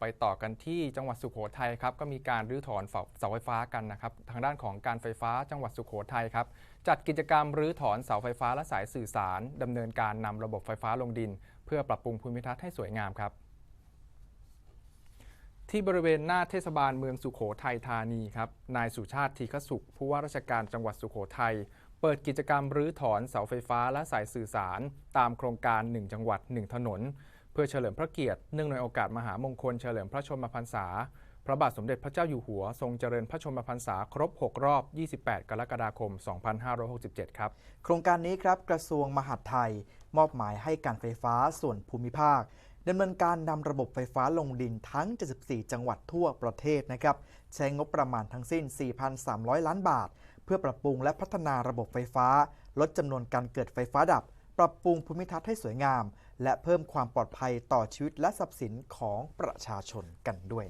ไปต่อกันที่จังหวัดสุโขทัยครับก็มีการรื้อถอนเสาไฟฟ้ากันนะครับทางด้านของการไฟฟ้าจังหวัดสุโขทัยครับจัดกิจกรรมรื้อถอนเสาไฟฟ้าและสายสื่อสารดำเนินการนำระบบไฟฟ้าลงดิน เพื่อปรับปรุงภูมิทัศน์ให้สวยงามครับ ที่บริเวณหน้าเทศบาลเมืองสุโขทัยธานีครับนายสุชาติทีฆสุข ผู้ว่าราชการจังหวัดสุโขทัยเปิดกิจกรรมรื้อถอนเสาไฟฟ้าและสายสื่อสาร ตามโครงการ 1 จังหวัด 1 ถนน พื่อเฉลิมพระเกียรติเนื่องในโอกาสมหามงคลเฉลิมพระชนมพรรษา พระบาทสมเด็จพระเจ้าอยู่หัว ทรงเจริญพระชนมพรรษาครบ 6 รอบ 28 กรกฎาคม 2567 ครับ โครงการนี้ครับกระทรวงมหาดไทย มอบหมายให้การไฟฟ้าส่วนภูมิภาคดำเนินการนำระบบไฟฟ้าลงดินทั้ง 74 จังหวัดทั่วประเทศนะครับใช้งบประมาณทั้งสิ้น 4,300 ล้านบาท เพื่อปรับปรุงและพัฒนาระบบไฟฟ้า ลดจำนวนการเกิดไฟฟ้าดับ ปรับปรุงภูมิทัศน์ให้สวยงาม และเพิ่มความปลอดภัยต่อชีวิตและทรัพย์สินของประชาชนกันด้วย